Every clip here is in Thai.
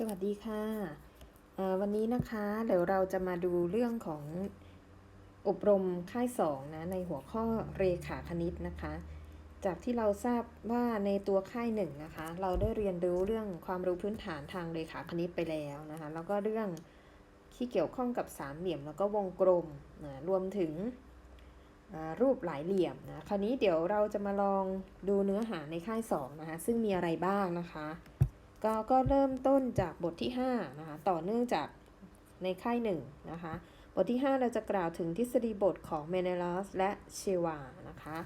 สวัสดีค่ะ วันนี้นะคะเดี๋ยวเราจะมาดูเรื่องของอบรมค่ายสองนะในหัวข้อเรขาคณิตนะคะ จากที่เราทราบว่าในตัวค่ายหนึ่งนะคะ เราได้เรียนรู้เรื่องความรู้พื้นฐานทางเรขาคณิตไปแล้วนะคะ แล้วก็เรื่องที่เกี่ยวข้องกับสามเหลี่ยมแล้วก็วงกลมนะรวมถึงรูปหลายเหลี่ยมนะคราวนี้เดี๋ยวเราจะมาลองดูเนื้อหาในค่ายสองนะคะซึ่งมีอะไรบ้างนะคะ ก็ก็เริ่มต้นจากบทที่5นะคะต่อเนื่องจากในค่าย1นะคะบทที่ 5 เราจะกล่าวถึงทฤษฎีบทของเมเนลอสและเชวานะคะ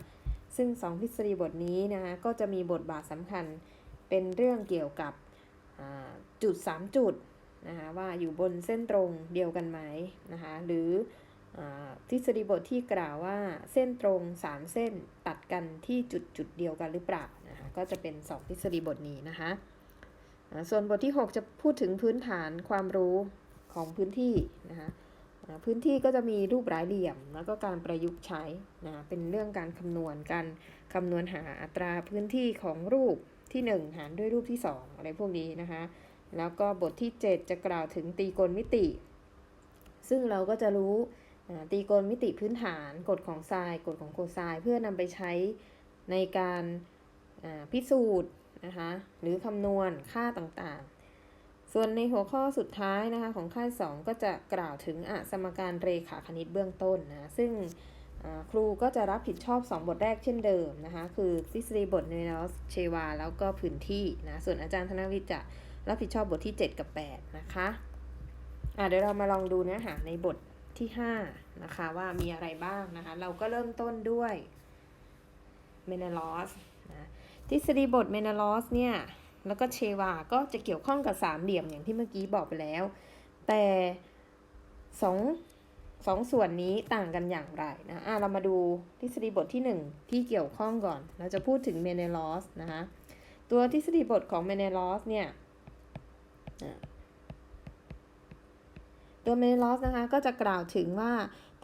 ซึ่ง 2 ทฤษฎีบทนี้นะคะก็จะมีบทบาทสำคัญเป็นเรื่องเกี่ยวกับจุด 3 จุดนะคะว่าอยู่บนเส้นตรงเดียวกันไหมนะคะหรืออทฤษฎีบทที่กล่าวว่าเส้นตรง 3 เส้นตัดกันที่จุดจุดเดียวกันหรือเปล่านะคะก็จะเป็น 2 ทฤษฎีบทนี้นะคะ ส่วนบทที่ 6 จะพูดถึงพื้นฐานความรู้ของพื้นที่นะคะพื้นที่ก็จะมีรูปหลายเหลี่ยม แล้วก็การประยุกต์ใช้นะเป็นเรื่องการคำนวณการคำนวณหาอัตราพื้นที่ของรูปที่ 1 หารด้วยรูปที่ 2 อะไรพวกนี้นะคะแล้วก็บทที่ 7 จะกล่าวถึงตีกลมิติ ซึ่งเราก็จะรู้ตีกลมิติพื้นฐานกฎของไซน์กฎของโคไซน์เพื่อนำไปใช้ในการพิสูจน์ นะคะหรือคำนวณค่าต่างๆ ส่วนในหัวข้อสุดท้ายนะคะของค่าย 2 ก็จะกล่าวถึงอสมการเรขาคณิตเบื้องต้นนะซึ่งครูก็จะรับผิดชอบ 2 บทแรกเช่นเดิมนะคะคือทฤษฎีบทเนลสเชวา แล้วก็พื้นที่นะส่วนอาจารย์ธนวิทย์จะรับผิดชอบบทที่ 7 กับ 8 นะคะะเดี๋ยวเรามาลองดูเนื้อหาในบทที่ 5 นะคะว่ามีอะไรบ้างนะคะ เราก็เริ่มต้นด้วยเมนลอสนะ ทฤษฎีบทเมนาลอสเนี่ย แล้วก็เชวาก็จะเกี่ยวข้องกับสามเหลี่ยมอย่างที่เมื่อกี้บอกไปแล้ว แต่สองสองส่วนนี้ต่างกันอย่างไรนะอะเรามาดูทฤษฎีบทที่หนึ่งที่เกี่ยวข้องก่อน เราจะพูดถึงเมเนลอสนะคะตัวทฤษฎีบทของเมเนลอสเนี่ยตัวเมเนลอสนะคะก็จะกล่าวถึงว่า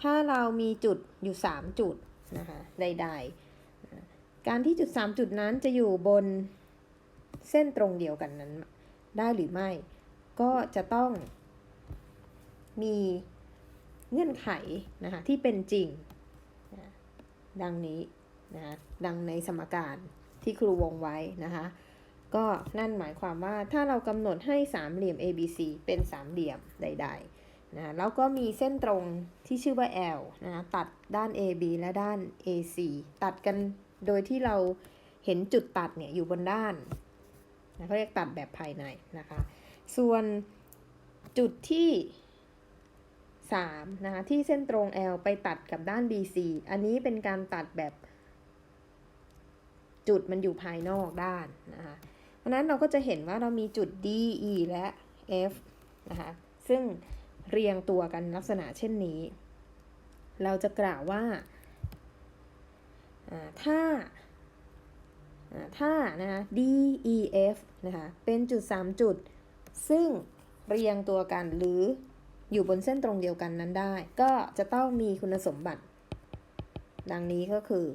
ถ้าเรามีจุดอยู่ 3 จุดนะคะใดๆ การที่จุด 3 จุดนั้นจะอยู่บนเส้นตรงเดียวกันนั้นได้หรือไม่ ก็จะต้องมีเงื่อนไขนะคะที่เป็นจริงนะดังนี้นะดังในสมการที่ครูวงไว้นะคะก็นั่นหมายความว่าถ้าเรากำหนดให้สามเหลี่ยม ABC เป็นสามเหลี่ยมใดๆนะแล้วก็มีเส้นตรงที่ชื่อว่า L นะตัดด้าน AB และด้าน AC ตัดกัน โดยที่เราเห็นจุดตัดเนี่ยอยู่บนด้านนะเขาเรียกตัดแบบภายในนะคะ ส่วนจุดที่3นะคะที่เส้นตรง L ไปตัดกับด้าน BC อันนี้เป็นการตัดแบบจุดมันอยู่ภายนอกด้านนะคะเพราะนั้นเราก็จะเห็นว่าเรามีจุด D E และ F นะคะซึ่งเรียงตัวกันลักษณะเช่นนี้ เราจะกล่าวว่า ถ้าถ้านะคะ D E F นะคะ เป็นจุด 3 จุด ซึ่งเรียงตัวกันหรืออยู่บนเส้นตรงเดียวกันนั้นได้ ก็จะต้องมีคุณสมบัติ ดังนี้ก็คือ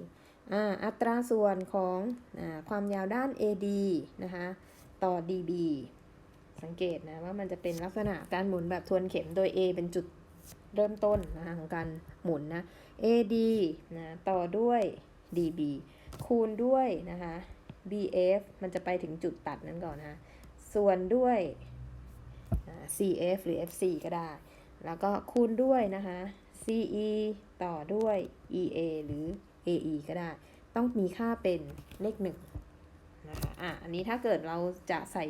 ออัตราส่วนของอความยาวด้าน AD นะคะ ต่อ DB สังเกตนะว่ามันจะเป็นลักษณะการหมุนแบบทวนเข็มโดย A เป็นจุดเริ่มต้นนะคะของการหมุนนะ AD นะต่อด้วย dB คูณด้วยนะคะ bf มันจะไปถึงจุดตัดนั้นก่อนนะส่วนด้วย cf หรือ fc ก็ได้ แล้วก็คูณด้วยนะคะ ce ต่อด้วย ea หรือ ae ก็ได้ ต้องมีค่าเป็นเลขหนึ่งนะคะอะอันนี้ถ้าเกิดเราจะใส่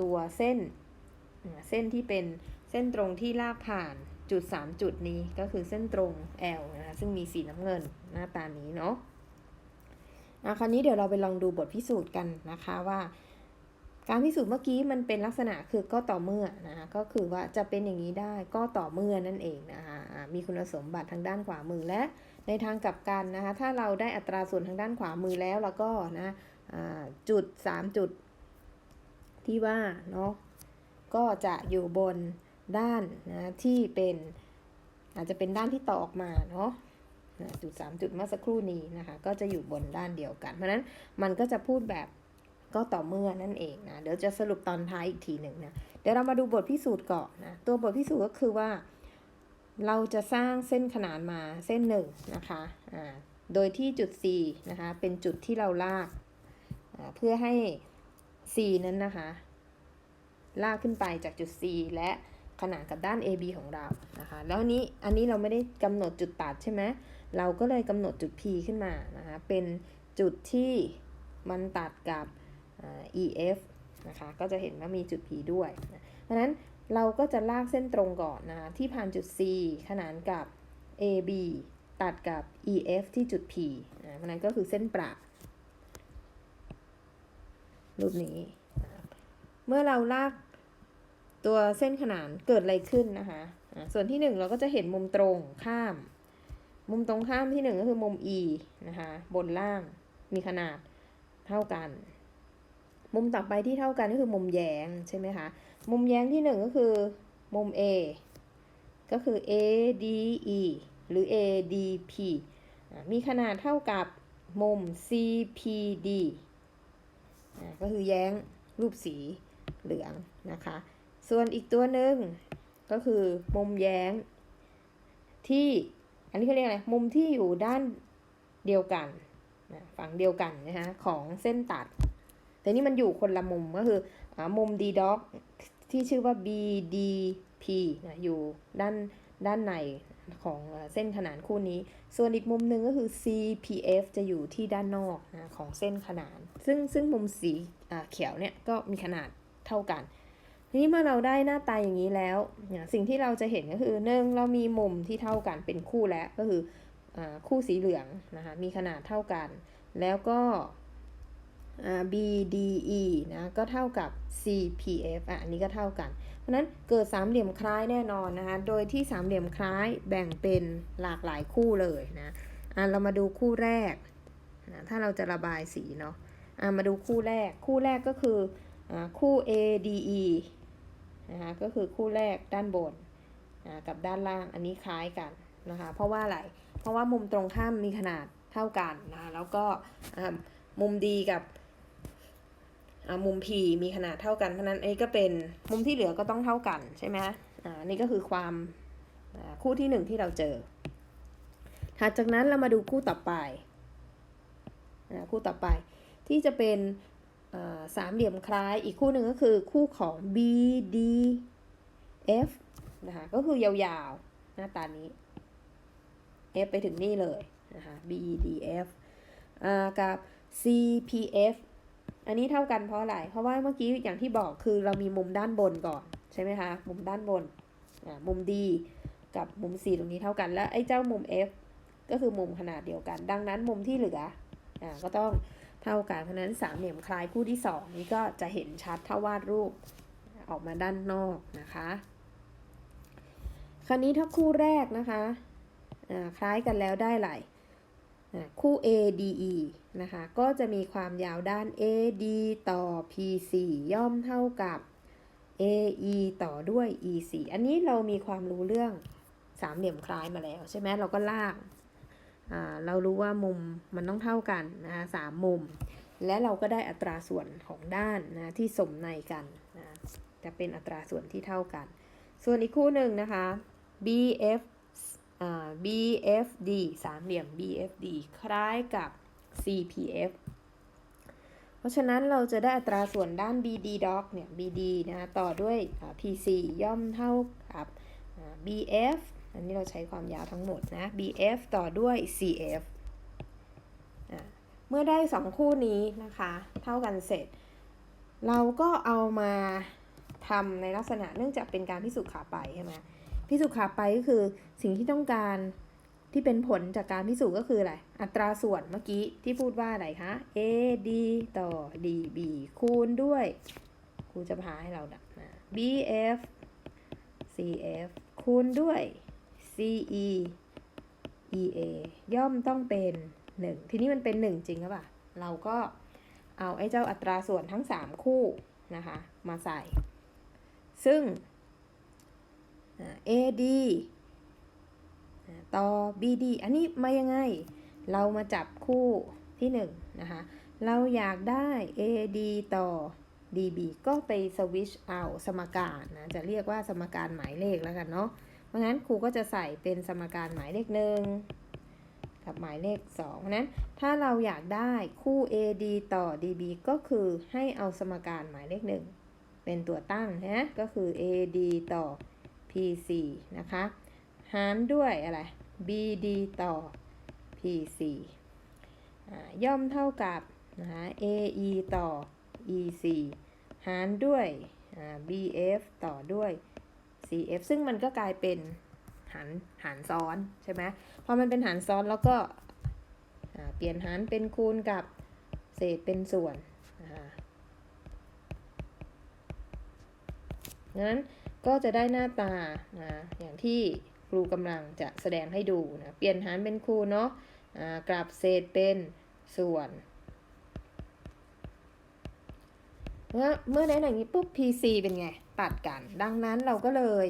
ตัวเส้น เส้นที่เป็นเส้นตรงที่ลากผ่านจุด 3 จุดนี้ก็คือเส้นตรง L นะคะซึ่งมีสีน้ำเงินหน้าตานี้เนาะ คราวนี้เดี๋ยวเราไปลองดูบทพิสูจน์กันนะคะว่า การพิสูจน์เมื่อกี้มันเป็นลักษณะคือก็ต่อเมื่อนะคะก็คือว่าจะเป็นอย่างนี้ได้ก็ต่อเมื่อนั่นเองนะคะมีคุณสมบัติทางด้านขวามือและในทางกลับกันนะคะถ้าเราได้อัตราส่วนทางด้านขวามือแล้วแล้วก็นะจุด 3 จุด ที่ว่าเนาะก็จะอยู่บนด้านนะที่เป็นอาจจะเป็นด้านที่ต่อออกมาเนาะ จุด 3 จุดเมื่อสักครู่นี้นะคะ ก็จะอยู่บนด้านเดียวกัน เพราะนั้นมันก็จะพูดแบบก็ต่อเมื่อนั่นเองนะ เดี๋ยวจะสรุปตอนท้ายอีกทีหนึ่งนะ เดี๋ยวเรามาดูบทพิสูจน์ก่อนนะ ตัวบทพิสูจน์ก็คือว่า เราจะสร้างเส้นขนานมาเส้นหนึ่งนะคะอ่าโดยที่จุด C นะคะ เป็นจุดที่เราลากเพื่อให้ C นั้นนะคะ ลากขึ้นไปจากจุด C และขนานกับด้าน AB ของเรานะคะ แล้วนี้อันนี้เราไม่ได้กำหนดจุดตัดใช่ไหม เราก็เลยกำหนดจุด P ขึ้นมานะคะ เป็นจุดที่มันตัดกับ EF นะคะ ก็จะเห็นว่ามีจุด P ด้วย เพราะนั้นเราก็จะลากเส้นตรงก่อนนะคะที่ผ่านจุด C ขนานกับ AB ตัดกับ EF ที่จุด P นะเพราะนั้นก็คือเส้นประรูปนี้ เมื่อเราลากตัวเส้นขนานเกิดอะไรขึ้นนะคะ ส่วนที่หนึ่งเราก็จะเห็นมุมตรงข้าม มุมตรงข้ามที่หนึ่งก็คือมุม E นะคะ บนล่างมีขนาดเท่ากัน มุมต่อไปที่เท่ากันก็คือมุมแยงใช่ไหมคะ มุมแยงที่หนึ่งก็คือมุม A ก็คือ ADE หรือ ADP มีขนาดเท่ากับมุม CPD ก็คือแย้งรูปสีเหลืองนะคะ ส่วนอีกตัวหนึ่งก็คือมุมแย้งที่ อันนี้เขาเรียกอะไร มุมที่อยู่ด้านเดียวกันนะฝั่งเดียวกันนะคะของเส้นตัด แต่นี่มันอยู่คนละมุมก็คืออมุม d d o c ที่ชื่อว่า BDP นะอยู่ด้านด้านในของเส้นขนานคู่นี้ ส่วนอีกมุมหนึ่งก็คือ CPF จะอยู่ที่ด้านนอกนะของเส้นขนาน ซึ่งซึ่งมุมสีเขียวเนี่ยก็มีขนาดเท่ากัน ทีนี้เมื่อเราได้หน้าตาอย่างนี้แล้ว สิ่งที่เราจะเห็นก็คือหนึ่งเรามีมุมที่เท่ากันเป็นคู่แล้วก็คืออคู่สีเหลืองนะคะมีขนาดเท่ากัน แล้วก็ BDE นะก็เท่ากับ CPF อะอันนี้ก็เท่ากัน เพราะฉะนั้นเกิดสามเหลี่ยมคล้ายแน่นอนนะคะโดยที่สามเหลี่ยมคล้ายแบ่งเป็นหลากหลายคู่เลยนะอะเรามาดูคู่แรกนะถ้าเราจะระบายสีเนาะอะมาดูคู่แรกคู่แรกก็คืออ่าคู่ ADE นะคะก็คือคู่แรกด้านบนอ่ากับด้านล่างอันนี้คล้ายกันนะคะเพราะว่าอะไร เพราะว่ามุมตรงข้ามมีขนาดเท่ากันนะคะแล้วก็มุม D กับมุม P มีขนาดเท่ากันเพราะนั้นอันนี้ก็เป็นมุมที่เหลือก็ต้องเท่ากันใช่ไหมอ่านี่ก็คือความคู่ที่หนึ่งที่เราเจอถัดจากนั้นเรามาดูคู่ต่อไปคู่ต่อไปที่จะเป็น สามเหลี่ยมคล้ายอีกคู่หนึ่งก็คือคู่ของ BDF นะคะก็คือยาวๆ หน้าตานี้ F ไปถึงนี่เลยนะคะ BDF กับ CPF อันนี้เท่ากันเพราะอะไร เพราะว่าเมื่อกี้อย่างที่บอกคือเรามีมุมด้านบนก่อนใช่ไหมคะ มุมด้านบน มุม D กับมุม C ตรงนี้เท่ากัน แล้วไอ้เจ้ามุม F ก็คือมุมขนาดเดียวกัน ดังนั้นมุมที่เหลืออก็ต้อง เท่ากันเพราะฉะนั้นสามเหลี่ยมคล้ายคู่ที่สองนี้ก็จะเห็นชัดถ้าวาดรูปออกมาด้านนอกนะคะ คราวนี้ถ้าคู่แรกนะคะคล้ายกันแล้วได้ไหลอ่าคู่ ADE นะคะ ก็จะมีความยาวด้าน AD ต่อ PC ย่อมเท่ากับ AE ต่อด้วย EC อันนี้เรามีความรู้เรื่องสามเหลี่ยมคล้ายมาแล้วใช่ไหมเราก็ลาก เรารู้ว่ามุมมันต้องเท่ากันนะคะสามมุม และเราก็ได้อัตราส่วนของด้านนะที่สมในกันนะจะเป็นอัตราส่วนที่เท่ากัน ส่วนอีกคู่หนึ่งนะคะ BF อ่า BFD สามเหลี่ยม BFD คล้ายกับ CPF เพราะฉะนั้นเราจะได้อัตราส่วนด้าน BD doc เนี่ย BD นะต่อด้วย PC ย่อมเท่ากับ BF อันนี้เราใช้ความยาวทั้งหมดนะ BF ต่อด้วย CF อ่าเมื่อได้สองคู่นี้นะคะ เท่ากันเสร็จ เราก็เอามาทำในลักษณะเนื่องจากเป็นการพิสูจน์ขาไปใช่ไหมพิสูจน์ขาไปก็คือสิ่งที่ต้องการที่เป็นผลจากการพิสูจน์ก็คืออะไร อัตราส่วนเมื่อกี้ที่พูดว่าอะไรคะ AD ต่อ DB คูณด้วยครูจะพาให้เราดักนะ BF CF คูณด้วย CE EA ย่อมต้องเป็น 1 ทีนี้มันเป็น 1 จริงหรือเปล่า เราก็เอาไอ้เจ้าอัตราส่วนทั้ง 3 คู่นะคะ มาใส่ ซึ่ง AD ต่อ BD อันนี้มายังไง เรามาจับคู่ที่ 1 นะคะ เราอยากได้ AD ต่อ DB ก็ไปสวิชเอาสมการนะ จะเรียกว่าสมการหมายเลขแล้วกันเนาะ เพราะนั้นครูก็จะใส่เป็นสมการหมายเลขหนึ่งกับหมายเลข2เพราะนั้นถ้าเราอยากได้คู่ AD ต่อ DB ก็คือให้เอาสมการหมายเลขหนึ่งเป็นตัวตั้งนะก็คือ AD ต่อ PC นะคะหารด้วยอะไร BD ต่อ PC อย่อมเท่ากับนะคะ AE ต่อ EC หารด้วย BF ต่อด้วย CF ซึ่งมันก็กลายเป็นหารหารซ้อนใช่ไหมพอมันเป็นหารซ้อนแล้วก็เปลี่ยนหารเป็นคูณกับเศษเป็นส่วนดังนั้นก็จะได้หน้าตานะอย่างที่ครูกำลังจะแสดงให้ดูนะเปลี่ยนหารเป็นคูณเนาะอ่ากลับเศษเป็นส่วนเมื่อเมื่อได้อย่างนี้ปุ๊บ PC เป็นไง ตัดกัน ดังนั้นเราก็เลย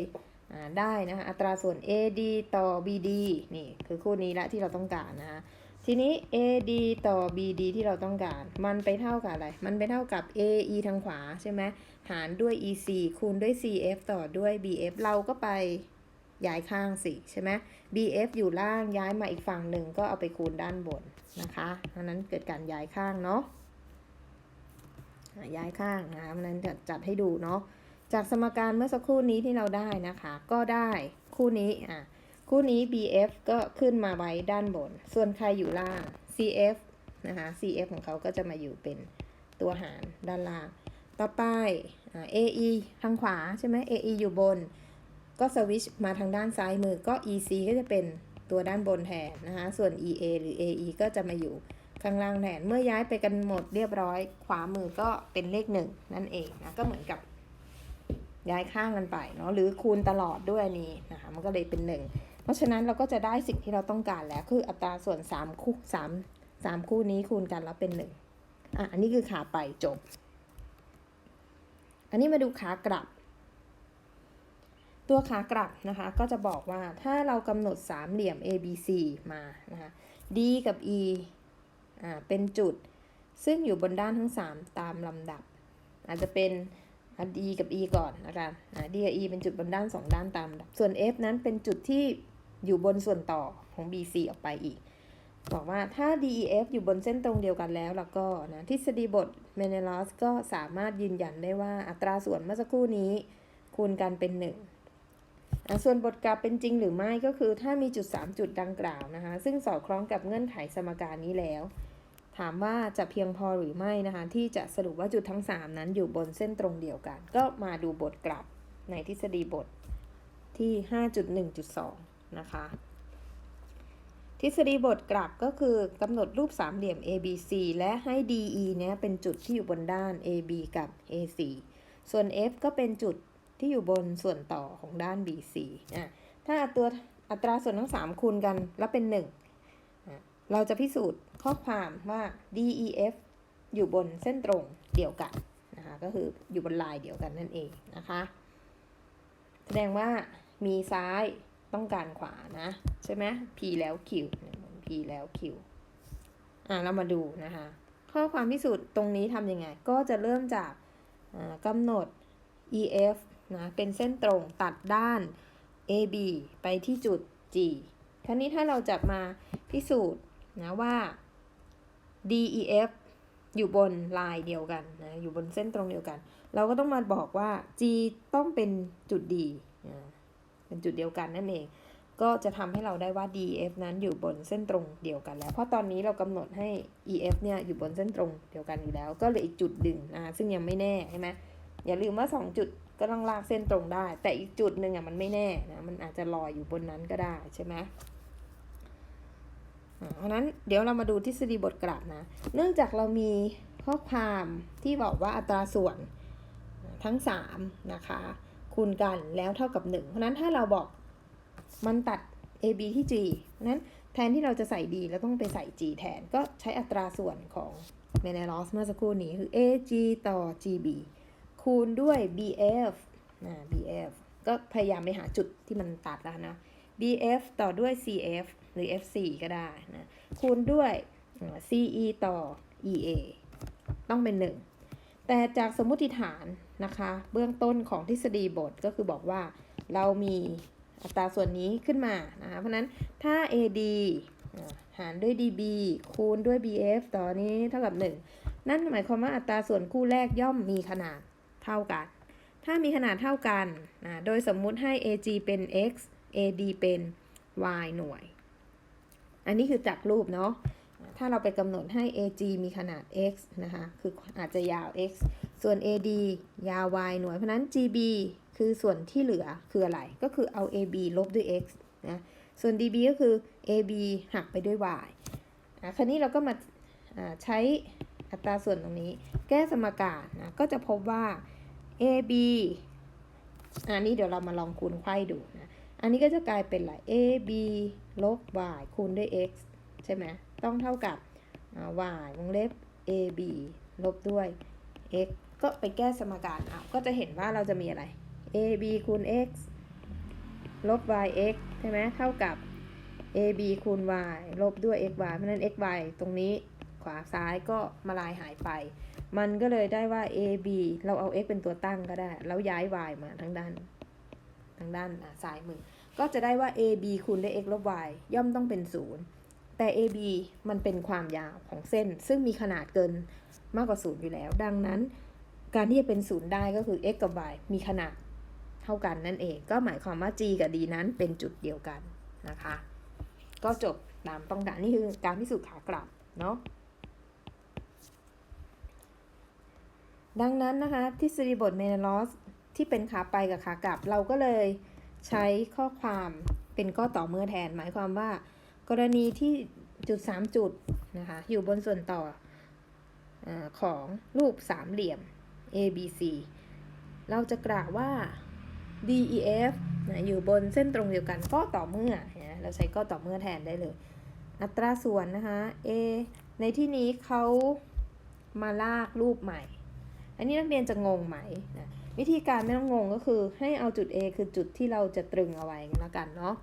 ได้นะคะอัตราส่วน AD ต่อ BD นี่คือคู่นี้ละที่เราต้องการนะคะทีนี้ AD ต่อ BD ที่เราต้องการ มันไปเท่ากับอะไร มันไปเท่ากับ AE ทางขวาใช่ไหมหารด้วย EC คูณด้วย CF ต่อด้วย BF เราก็ไปย้ายข้างสิใช่ไหม BF อยู่ล่างย้ายมาอีกฝั่งหนึ่งก็เอาไปคูณด้านบนนะคะดังนั้นเกิดการย้ายข้างเนาะย้ายข้างนะคะมันนั้นจัดให้ดูเนาะ จากสมการเมื่อสักครู่นี้ที่เราได้นะคะ ก็ได้คู่นี้อะคู่นี้ BF ก็ขึ้นมาไว้ด้านบน ส่วนใครอยู่ล่าง CF นะคะ CF ของเขาก็จะมาอยู่เป็นตัวหารด้านล่าง ต่อไปอ่า AE ทางขวาใช่ไหม AE อยู่บน ก็สวิชมาทางด้านซ้ายมือ ก็ EC ก็จะเป็นตัวด้านบนแทนนะคะ ส่วน EA หรือ AE ก็จะมาอยู่ข้างล่างแทน เมื่อย้ายไปกันหมดเรียบร้อย ขวามือก็เป็นเลขหนึ่งนั่นเองนะ ก็เหมือนกับ ย้ายข้างกันไปเนาะหรือคูณตลอดด้วยนี้นะคะมันก็เลยเป็นหนึ่งเพราะฉะนั้นเราก็จะได้สิ่งที่เราต้องการแล้วคืออัตราส่วน 3 คู่3 3คู่นี้คูณกันแล้วเป็นหนึ่งอะอันนี้คือขาไปจบ อันนี้มาดูขากลับ ตัวขากลับนะคะก็จะบอกว่าถ้าเรากำหนดสามเหลี่ยม ABC มานะคะ D กับ E อ่าเป็นจุดซึ่งอยู่บนด้านทั้ง 3 ตามลำดับ อาจจะเป็น D กับ E ก่อนนะคะอ่า D กับ E เป็นจุดบนด้าน 2 ด้านตาม ส่วน F นั้นเป็นจุดที่อยู่บนส่วนต่อของ BC ออกไปอีก บอกว่าถ้า DEF อยู่บนเส้นตรงเดียวกันแล้วแล้วก็นะทฤษฎีบทเมเนลอสก็สามารถยืนยันได้ว่าอัตราส่วนเมื่อสักครู่นี้ คูณกันเป็น1อะส่วนบทกลับเป็นจริงหรือไม่ก็คือถ้ามีจุด 3 จุดดังกล่าวนะคะ ซึ่งสอดคล้องกับเงื่อนไขสมการนี้แล้ว ถามว่าจะเพียงพอหรือไม่นะคะ ที่จะสรุปว่าจุดทั้ง 3 นั้นอยู่บนเส้นตรงเดียวกัน ก็มาดูบทกลับในทฤษฎีบทที่ 5.1.2 นะคะ ทฤษฎีบทกลับก็คือกำหนดรูปสามเหลี่ยม ABC และให้ DE เนี้ยเป็นจุดที่อยู่บนด้าน AB กับ AC ส่วน F ก็เป็นจุดที่อยู่บนส่วนต่อของด้าน BC อะถ้าตัวอัตราส่วนทั้ง 3 คูณกันแล้วเป็น 1 เราจะพิสูจน์ข้อความว่า DEF อยู่บนเส้นตรงเดียวกันนะคะก็คืออยู่บนลายเดียวกันนั่นเองนะคะแสดงว่ามีซ้ายต้องการขวานะ ใช่ไหม P แล้ว Q P แล้ว Q อะเรามาดูนะคะ ข้อความพิสูจน์ตรงนี้ทำยังไง ก็จะเริ่มจากอ่ากำหนด EF นะเป็นเส้นตรงตัดด้าน AB ไปที่จุด G ครานี้ถ้าเราจะมาพิสูจน์ นะว่า DEF อยู่บนลายเดียวกันนะอยู่บนเส้นตรงเดียวกัน เราก็ต้องมาบอกว่า G ต้องเป็นจุด D นะเป็นจุดเดียวกันนั่นเอง ก็จะทำให้เราได้ว่า DF นั้นอยู่บนเส้นตรงเดียวกันแล้ว เพราะตอนนี้เรากำหนดให้ EF เนี่ยอยู่บนเส้นตรงเดียวกันอยู่แล้ว ก็เหลืออีกจุดดึงนะซึ่งยังไม่แน่ใช่ไหมอย่าลืมว่า 2 จุดก็ต้องลากเส้นตรงได้ แต่อีกจุดหนึ่งอะมันไม่แน่นะมันอาจจะลอยอยู่บนนั้นก็ได้ใช่ไหม อ่าเพราะนั้นเดี๋ยวเรามาดูทฤษฎีบทกลับนะ เนื่องจากเรามีข้อความที่บอกว่าอัตราส่วนทั้ง 3 นะคะ คูณกันแล้วเท่ากับ 1 เพราะนั้นถ้าเราบอกมันตัด AB ที่ G เพราะนั้นแทนที่เราจะใส่ D แล้วต้องไปใส่ G แทน ก็ใช้อัตราส่วนของเมเนลอสเมื่อสักครู่นี้คือ AG ต่อ GB คูณด้วย BF นะ BF ก็พยายามไปหาจุดที่มันตัดแล้วนะ BF ต่อด้วย CF หรือ FC ก็ได้นะ คูณด้วย CE ต่อ EA ต้องเป็น 1 แต่จากสมมุติฐานนะคะ เบื้องต้นของทฤษฎีบทก็คือบอกว่าเรามีอัตราส่วนนี้ขึ้นมานะคะ เพราะนั้นถ้า AD หารด้วย DB คูณด้วย BF ต่อนี้เท่ากับ 1 นั่นหมายความว่าอัตราส่วนคู่แรกย่อมมีขนาดเท่ากัน ถ้ามีขนาดเท่ากันนะโดยสมมุติให้ AG เป็น x AD เป็น y หน่วย อันนี้คือจากรูปเนาะ ถ้าเราไปกำหนดให้ AG มีขนาด x นะคะ คืออาจจะยาว x ส่วน AD ยาว y หน่วย เพราะนั้น GB คือส่วนที่เหลือคืออะไร ก็คือเอา AB ลบด้วย x นะ ส่วน DB ก็คือ AB หักไปด้วย y อะคราวนี้เราก็มาอ่าใช้อัตราส่วนตรงนี้ แก้สมการนะ ก็จะพบว่า AB อันนี้เดี๋ยวเรามาลองคูณไขว้ดูนะ อันนี้ก็จะกลายเป็นอะไร a b ลบ y คูณด้วย x ใช่ไหมต้องเท่ากับ y วงเล็บ a b ลบด้วย x ก็ไปแก้สมการเอาก็จะเห็นว่าเราจะมีอะไร a b คูณ x ลบ y x ใช่ไหมเท่ากับ a b คูณ y ลบด้วย x y เพราะนั้น x y ตรงนี้ขวาซ้ายก็มาลายหายไป มันก็เลยได้ว่า a b เราเอา x เป็นตัวตั้งก็ได้ แล้วย้าย y มาทางด้านางด้านซ้ายมือ ก็จะได้ว่า AB คูณด้วย x ลบ y ย่อมต้องเป็น 0 แต่ AB มันเป็นความยาวของเส้น ซึ่งมีขนาดเกินมากกว่า 0 อยู่แล้ว ดังนั้น การที่จะเป็น 0 ได้ก็คือ x กับ y มีขนาดเท่ากันนั่นเอง ก็หมายความว่า g กับ d นั้นเป็นจุดเดียวกันนะคะ ก็จบตามต้องการนี่คือการพิสูจน์ขากลับเนาะดังนั้นนะคะทฤษฎีบทเมนลอส ที่เป็นขาไปกับขากลับ เราก็เลยใช้ข้อความเป็นก็ต่อเมื่อแทน หมายความว่า กรณีที่จุด 3 จุดนะคะอยู่บนส่วนต่ออของรูปสามเหลี่ยม A B C เราจะกล่าวว่า D E F นะอยู่บนเส้นตรงเดียวกันก็ต่อเมื่อนะเราใช้ก็ต่อเมื่อแทนได้เลย อัตราส่วนนะคะ A ในที่นี้เขามาลากรูปใหม่ อันนี้นักเรียนจะงงไหมนะ วิธีการไม่ต้องงงก็คือให้เอาจุด A คือจุดที่เราจะตรึงเอาไว้นแล้วกันเนาะ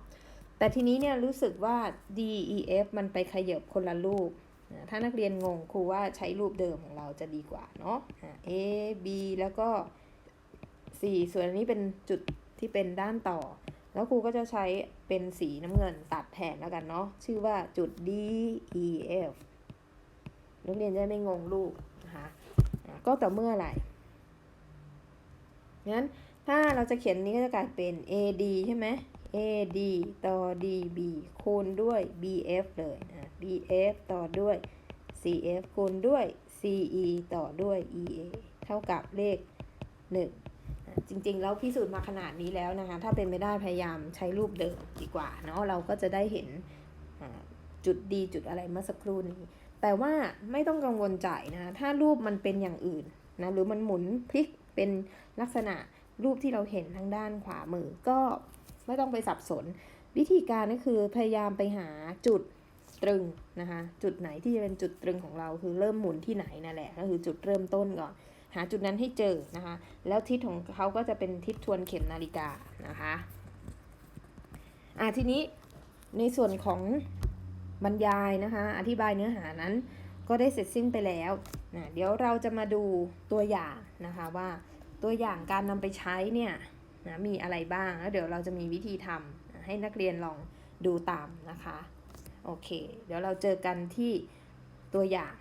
แต่ทีนี้เนี่ยรู้สึกว่า D E F มันไปขยับคนละรูปถ้านักเรียนงงครูว่าใช้รูปเดิมของเราจะดีกว่าเนาะ A B แล้วก็ C ส่วนอันนี้เป็นจุดที่เป็นด้านต่อ แล้วครูก็จะใช้เป็นสีน้ำเงินตัดแทนแล้วกันเนาะชื่อว่าจุด D E F นักเรียนจะไม่งงรูปนะคะก็ต่อเมื่ออะไร งั้นถ้าเราจะเขียนนี้ก็จะกลายเป็น AD ใช่ไหม AD ต่อ DB คูณด้วย BF เลยนะ BF ต่อด้วย CF คูณด้วย CE ต่อด้วย EA เท่ากับเลข1อะจริงๆ แล้วพิสูจน์มาขนาดนี้แล้วนะคะ ถ้าเป็นไม่ได้พยายามใช้รูปเดิมดีกว่าเนาะ เราก็จะได้เห็นจุดดีจุดอะไรเมื่อสักครู่นี้ แต่ว่าไม่ต้องกังวลใจนะ ถ้ารูปมันเป็นอย่างอื่นนะ หรือมันหมุนพลิก เป็นลักษณะรูปที่เราเห็นทางด้านขวามือ ก็ไม่ต้องไปสับสน วิธีการก็คือพยายามไปหาจุดตรึงนะคะ จุดไหนที่จะเป็นจุดตรึงของเราคือเริ่มหมุนที่ไหนนั่นแหละ ก็คือจุดเริ่มต้นก่อน หาจุดนั้นให้เจอนะคะ แล้วทิศของเขาก็จะเป็นทิศทวนเข็มนาฬิกานะคะอะทีนี้ในส่วนของบรรยายนะคะ อธิบายเนื้อหานั้นก็ได้เสร็จสิ้นไปแล้ว นะเดี๋ยวเราจะมาดูตัวอย่างนะคะว่าตัวอย่างการนำไปใช้เนี่ยนะมีอะไรบ้างแล้วเดี๋ยวเราจะมีวิธีทำนะให้นักเรียนลองดูตามนะคะ โอเค เดี๋ยวเราเจอกันที่ตัวอย่าง